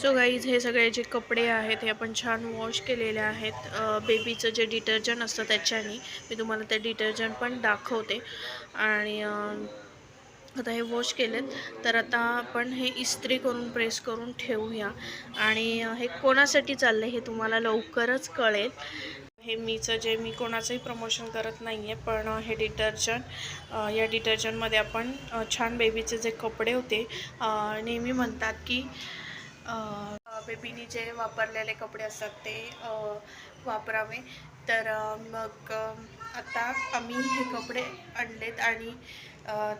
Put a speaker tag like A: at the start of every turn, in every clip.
A: So guys हे सगळे जे कपडे आहेत हे आपण छान वॉश केलेले आहेत. बेबीचं जे डिटर्जंट असतं त्याच्याने मी तुम्हाला ते डिटर्जंट पण दाखवते. आणि आता हे वॉश केलेत. तर आता आपण हे इस्त्री करून प्रेस करून ठेवूया. आणि हे कोणासाठी चाललं हे तुम्हाला लवकरच कळेल. हे मीचं जे मी कोणाचंही प्रमोशन करत नाही आहे पण हे डिटर्जंट या डिटर्जंटमध्ये आपण छान बेबीचे जे कपडे होते नेहमी म्हणतात की बेबीनी जे वापरलेले कपडे असतात ते वापरावे. तर मग आता आम्ही हे कपडे आणलेत आणि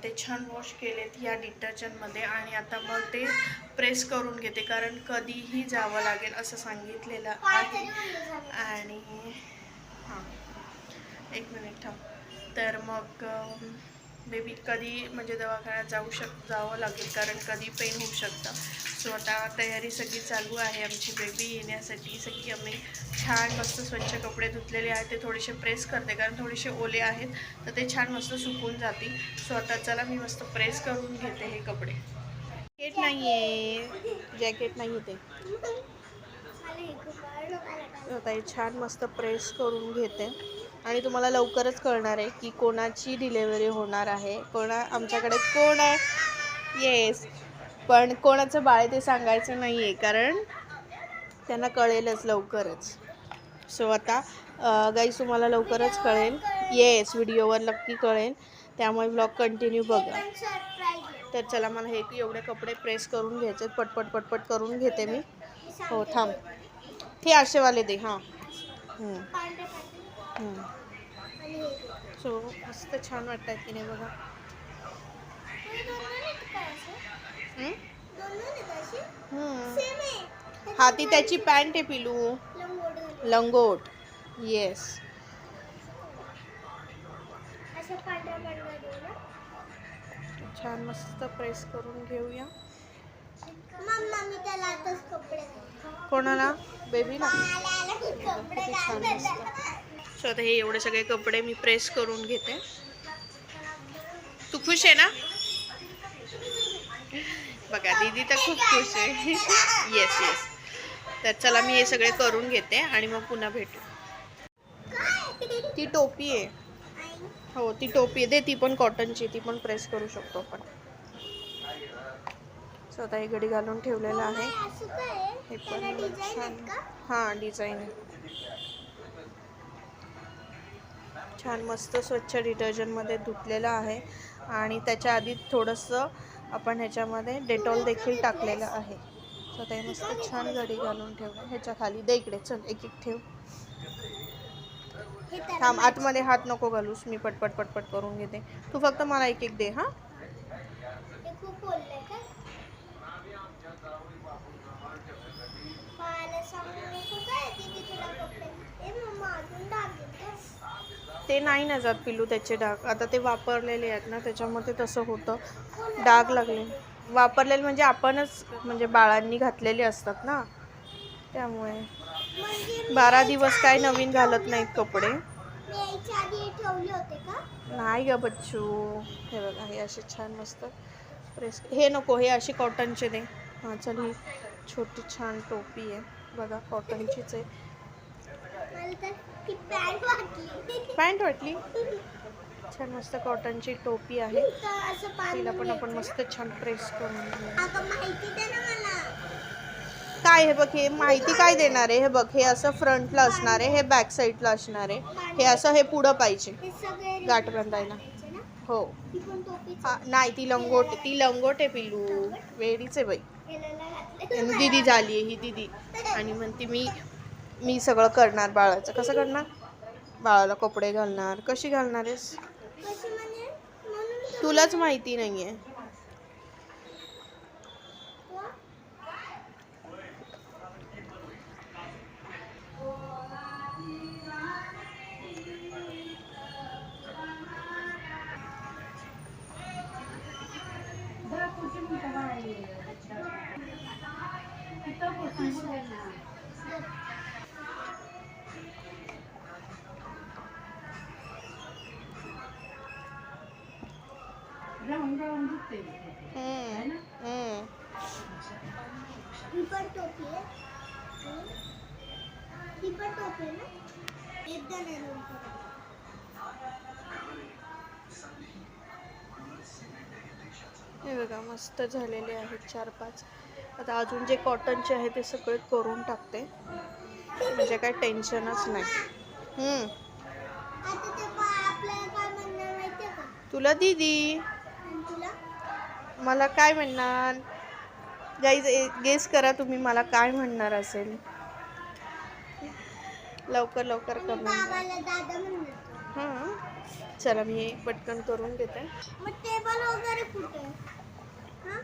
A: ते छान वॉश केलेत या डिटर्जंटमध्ये आणि आता मग ते प्रेस करून घेते कारण कधीही जावं लागेल असं सांगितलेलं आहे. आणि हां एक मिनिट थांब. तर मग बेबी कधी म्हणजे दवाखान्यात जाऊ शक जावं लागेल कारण कधी पेन होऊ शकतं. सो आता तयारी सगळी चालू आहे आमची बेबी येण्यासाठी. सगळी आम्ही छान मस्त स्वच्छ कपडे धुतलेले आहेत. ते थोडेसे प्रेस करते कारण थोडेसे ओले आहेत. तर ते छान मस्त सुकून जातील. सो आता चला मी मस्त प्रेस करून घेते हे कपडे. जॅकेट नाही आहे जॅकेट नाही ते आता हे छान मस्त प्रेस करून घेते. आणि तुम्हाला लवकरच कळणार आहे की कोणाची डिलेवरी होणार आहे. कोणा आमच्याकडे कोण आहे? येस पण कोणाचं बाळ ते सांगायचं नाही आहे कारण त्यांना कळेलच लवकरच. सो आता गाईस तुम्हाला लवकरच कळेल. येस व्हिडिओवर नक्की कळेल. त्यामुळे ब्लॉग कंटिन्यू बघा. तर चला मला हे की एवढे कपडे प्रेस करून घ्यायचे पटपट पटपट करून घेते मी. हो थांब. हे आशेवाले दे हां. सो मस्त छान वाटतात की नाही बघा हा ती त्याची पॅन्ट आहे पिलू. लंगोट. येस छान मस्त प्रेस करून घेऊया. कोणाला? बेबीला. किती छान मस्त सो आता हे एवढे सगळे कपडे मी प्रेस करून घेते. तू खुश आहे ना? बघा दीदी तर खूप खुश आहे. येस येस तर चला मी हे सगळे करून घेते आणि मग पुन्हा भेटू. ती टोपी आहे. हो ती टोपी आहे. दे ती पण कॉटनची ती पण प्रेस करू शकतो आपण. स्वतः हे घडी घालून ठेवलेलं आहे. हे पण छान. हां डिझाईन छान मस्त स्वच्छ डिटर्जंटमध्ये धुतलेलं आहे. आणि त्याच्या आधी थोडंसं आपण ह्याच्यामध्ये डेटॉल देखील टाकलेलं आहे. सो ते मस्त छान घडी घालून ठेवलं. ह्याच्या खाली दे इकडे चल एक एक ठेव. थांब आतमध्ये हात नको घालूस मी पटपट पटपट करून घेते. तू फक्त मला एक एक दे हां
B: खूप बोलले का मला सांगू नको काय दीदी तुला कपडे ए मम्मा अजून डाग येतो
A: ते नाही ना जात पिलू त्याचे डाग. आता ते वापरलेले आहेत ना त्याच्यामध्ये तसं होतं. डाग लागले. वापरलेले म्हणजे आपणच म्हणजे बाळांनी घातलेले असतात ना. त्यामुळे. बारा दिवस काय नवीन घालत नाहीत कपडे. नाही ग बच्चू. हे बघा हे असे छान मस्त प्रेस हे नको हे अशी कॉटनचे दे. हां चल ही छोटी छान टोपी आहे. बघा कॉटनचीच आहे.
B: पॅन्ट वाटली.
A: छान मस्त कॉटनची टोपी आहे. तिला पण आपण मस्त छान प्रेस करून काय हे बघ हे माहिती काय देणार आहे? हे बघ हे असं फ्रंटला असणार आहे हे बॅक साईडला असणार आहे. हे असं हे पुढं पाहिजे. गाठ बांधायला. हो. नाही ती लंगोट ती लंगोट आहे पिल्लू. वेडीच आहे बाई. दिदी झाली आहे ही दिदी. आणि म्हणते मी मी सगळं करणार बाळाचं. कसं करणार? बाळाला कपडे घालणार. कशी घालणार आहेस?
B: म्हणजे?
A: तुलाच माहिती नाही आहे हम्म, हम्म.
B: ही पण टोपी आहे. आणि ही पण टोपी आहे ना? एकदा नाही नंतर
A: हे बघा मस्त झालेले आहेत चार पाच. आता अजून जे कॉटनचे आहे ते सगळे करून टाकते. म्हणजे काय टेन्शनच नाही. हम्म,
B: आता ते काय आपल्याला काय म्हणणार माहितीये का?
A: तुला दीदी. मला काय म्हणणार? गाईज गेस करा तुम्ही मला काय म्हणणार असेल. लवकर लवकर कमेंट हां चला मी पटकन करून घेते.
B: मग टेबल वगैरे कुठे? हा?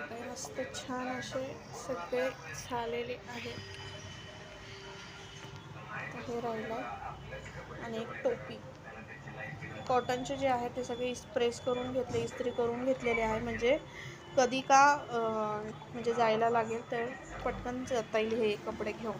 A: काही मस्त छान असे सगळे झालेले आहेत. हे राहिलं आणि एक टोपी. कॉटनचे जे आहे ते सगळे प्रेस करून घेतले इस्त्री करून घेतलेले आहे. म्हणजे कधी का म्हणजे जायला लागेल तर पटकन जाता येईल हे कपडे घेऊन.